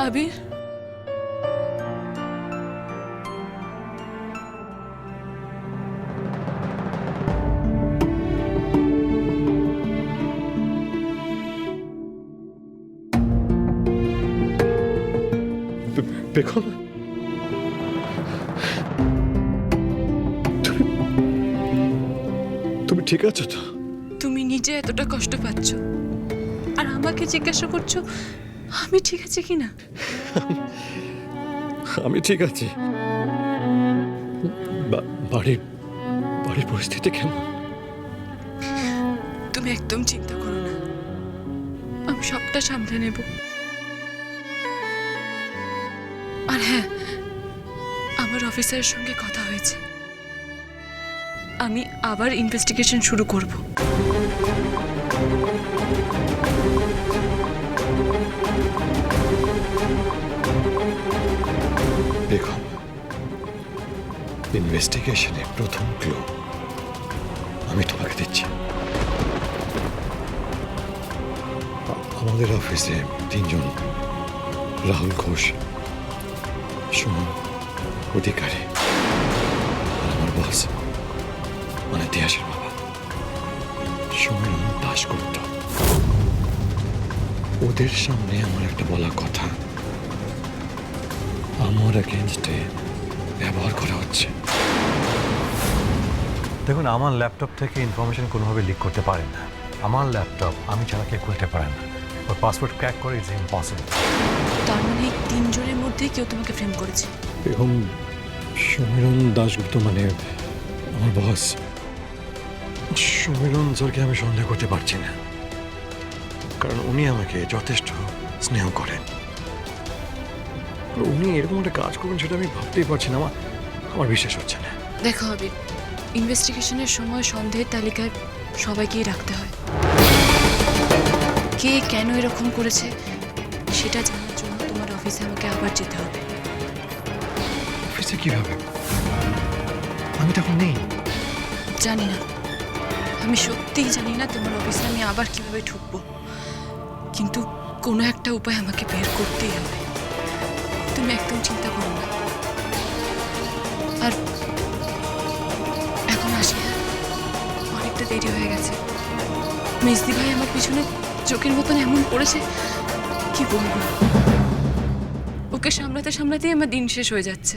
আবির বেগম তুমি তুমি ঠিক আছো তো? তুমি নিজে এতটা কষ্ট পাচ্ছ। আর আমাকে জিজ্ঞাসা করছ আমি ঠিক আছে কিনা আমি ঠিক আছি। বাড়ির বাড়ির পরিস্থিতি কেমন? তুমি একদম চিন্তা করো না। আমি সবটা সামলে নেব। আর হ্যাঁ আমার অফিসারের সঙ্গে কথা হয়েছে। আমি আবার ইনভেস্টিগেশন শুরু করব। ইনভেস্টিগেশনের প্রথম ক্লু আমি তোমাকে দিচ্ছি। আমাদের অফিসে তিনজন রাহুল ঘোষ, সুমন অধিকারী আমার বস মানে তিয়াসের বাবা। সুমিরন দাশগুপ্ত। ওদের সামনে আমার একটা বলা কথা। আমার এগেনস্টে ব্যবহার করা হচ্ছে। দেখুন আমার ল্যাপটপ থেকে ইনফরমেশন কোনোভাবে লিক করতে পারে না। আমার ল্যাপটপ আমি ছাড়া কেউ খুলতে পারে না। ওর পাসওয়ার্ড ক্র্যাক করে ইটস ইম্পসিবল। তার মানে এই তিনজনের মধ্যে কেউ তোমাকে ফ্রেম করেছে? এবং সমীরণ দাশগুপ্ত মানে আমার বস। সমীরণ স্যারকে আমি সন্দেহ করতে পারছি না। কারণ উনি আমাকে যথেষ্ট স্নেহ করেন। আর উনি এরকম একটা কাজ করবেন সেটা আমি ভাবতেই পারছি না। আমার আমার বিশ্বাস হচ্ছে না। দেখো আবির ইনভেস্টিগেশনের সময় সন্দেহের তালিকায় সবাইকেই রাখতে হয়। কে কেন এরকম করেছে সেটা জানার জন্য তোমার অফিসে আমাকে আবার যেতে হবে। অফিসে কীভাবে? আমি তখন নেই। জানি না। আমি সত্যিই জানি না তোমার অফিসে আমি আবার কীভাবে ঢুকবো। কিন্তু কোনো একটা উপায় আমাকে বের করতেই হবে। তুমি একদম চিন্তা করো না। আর এখন আসি হ্যাঁ? অনেকটা দেরি হয়ে গেছে। মিসদি ভাই আমার পিছনে চোখের মতন এমন পড়েছে, কি বলব? ওকে সামলাতে সামলাতেই আমার দিন শেষ হয়ে যাচ্ছে।